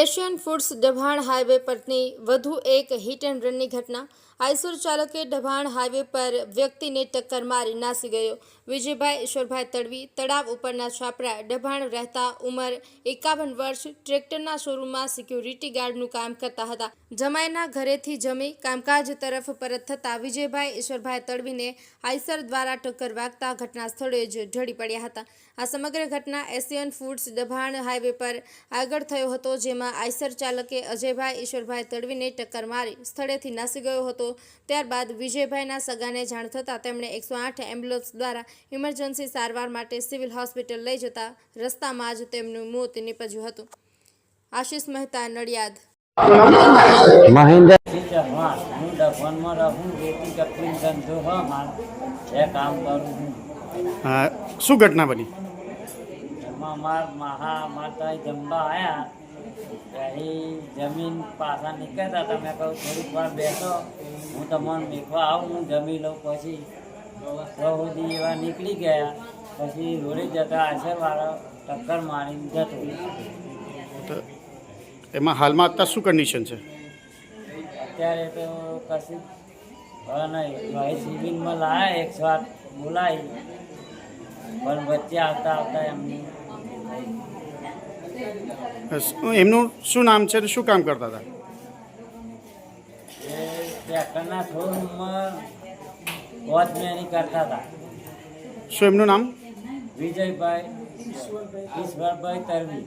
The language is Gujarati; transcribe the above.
એશિયન ફૂડ્સ ડભાણ હાઈવે પરની વધુ એક હિટ એન્ડ રનની ઘટના. આઈસર ચાલકે ડભાણ હાઈવે પર વ્યક્તિને ટક્કર મારી નાસી ગયો. વિજયભાઈ ઈશ્વરભાઈ તડવી તળાવ ઉપરના છાપરા ડભાણ રહેતા ઉંમર એકાવન વર્ષ ટ્રેક્ટરના શોરૂમમાં સિક્યુરિટી ગાર્ડનું કામ કરતા હતા. જમાઈના ઘરેથી જમી કામકાજ તરફ પરત થતાં વિજયભાઈ ઈશ્વરભાઈ તડવીને આઈસર દ્વારા ટક્કર વાગતા ઘટના સ્થળે જ ઢળી પડ્યા હતા. આ સમગ્ર ઘટના એશિયન ફૂડ્સ ડભાણ હાઈવે પર આગળ થયો હતો, જેમાં આઈસર ચાલકે અજયભાઈ ઈશ્વરભાઈ તડવીને ટક્કર મારી સ્થળેથી નાસી ગયો હતો. ત્યારબાદ વિજયભાઈના સગાને જાણ થતાં તેમણે એકસો આઠ એમ્બ્યુલન્સ દ્વારા ઇમરજન્સી સારવાર માટે સિવિલ હોસ્પિટલ લઈ જતા રસ્તામાં જ તેમનું મોત નીપજ્યું હતું. આશિષ મહેતા નડિયાદ. મહેન્દ્ર રહું કામ કરું છું શું ઘટના બની? એમાં માર મહા માતા જમવા આવ્યા પછી જમીન પાછા નીકળતા હતા મેં કહું થોડીક વાર બેસો હું તમારું મેખવા આવું હું જમી લઉં પછી તો સુધી એવા નીકળી ગયા પછી રોડે જતા આશરવાળો ટક્કર મારીને જતો. એમાં હાલમાં અત્યારે શું કન્ડિશન છે? અત્યારે તો કશું હવે નહીં. ભાઈ સિવિલમાં લાયા એકસો આઠ બોલાવી પણ વચ્ચે આવતા આવતા એમની એમનું શું નામ છે શું કામ કરતા હતા? ટ્રેક્ટરના શોરૂમમાં વોચમેની કરતા હતા. શું એમનું નામ? વિજયભાઈ ઈશ્વરભાઈ તરવી.